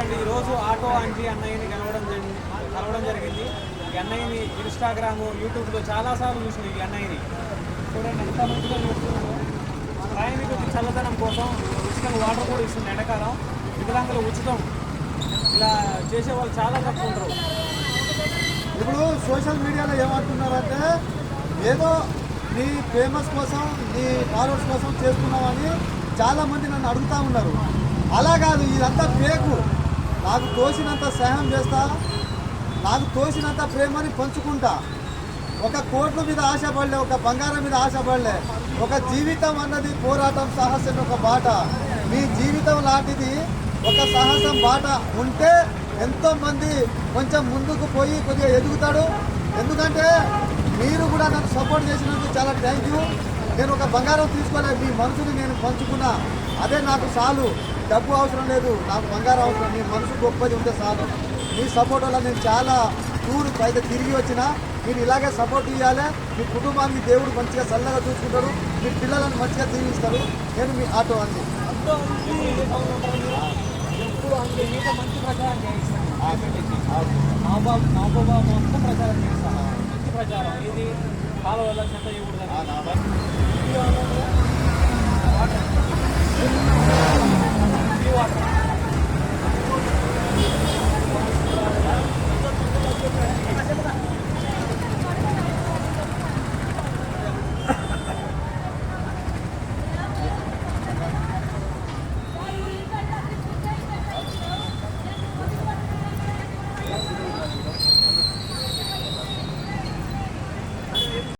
అండి ఈరోజు auto aunty అన్నయ్యని కలవడం జరిగింది కలవడం జరిగింది. ఈ అన్నయ్యని ఇన్స్టాగ్రామ్ యూట్యూబ్లో చాలాసార్లు చూసిన ఈ అన్నయ్యని. చూడండి ఎంత మంచిగా చూస్తున్నాడు. ప్రయాణికులకి చల్లదనం కోసం ఉచితంగా వాటర్ కూడా ఇస్తుంది ఎండాకాలం. వికలాంగులు ఉచితం. ఇలా చేసే వాళ్ళు చాలా తక్కువ ఉంటారు. ఇప్పుడు సోషల్ మీడియాలో ఏమంటున్నారంటే ఏదో నీ ఫేమస్ కోసం నీ ఫాలోవర్స్ కోసం చేస్తున్నామని చాలామంది నన్ను అడుగుతా ఉన్నారు. అలా కాదు ఇదంతా ఫేకు. నాకు తోసినంత సహాయం చేస్తా నాకు తోసినంత ప్రేమని పంచుకుంటా. ఒక కోట్ల మీద ఆశపడలే ఒక బంగారం మీద ఆశపడలే. ఒక జీవితం అన్నది పోరాటం సాహసం ఒక బాట. మీ జీవితం లాంటిది ఒక సాహసం బాట ఉంటే ఎంతోమంది కొంచెం ముందుకు పోయి కొద్దిగా ఎదుగుతాడు ఎందుకంటే మీరు కూడా నన్ను సపోర్ట్ చేసినందుకు చాలా థ్యాంక్ యూ నేను ఒక బంగారం తీసుకోలేదు మీ మనసుని నేను పంచుకున్నా. అదే నాకు చాలు. డబ్బు అవసరం లేదు నాకు బంగారం అవసరం మీ మనసు గొప్పది ఉంటే చాలు మీ సపోర్ట్ వల్ల నేను చాలా టూర్ అయితే తిరిగి వచ్చిన మీరు ఇలాగే సపోర్ట్ ఇవ్వాలి మీ కుటుంబానికి దేవుడు మంచిగా చల్లగా చూసుకుంటాడు మీ పిల్లలను మంచిగా దీవిస్తారు. నేను మీ ఆటో అంది. మంచి ప్రచారం మొత్తం చేస్తాను మంచి ప్రచారం. ఇది కాలువల చెత్త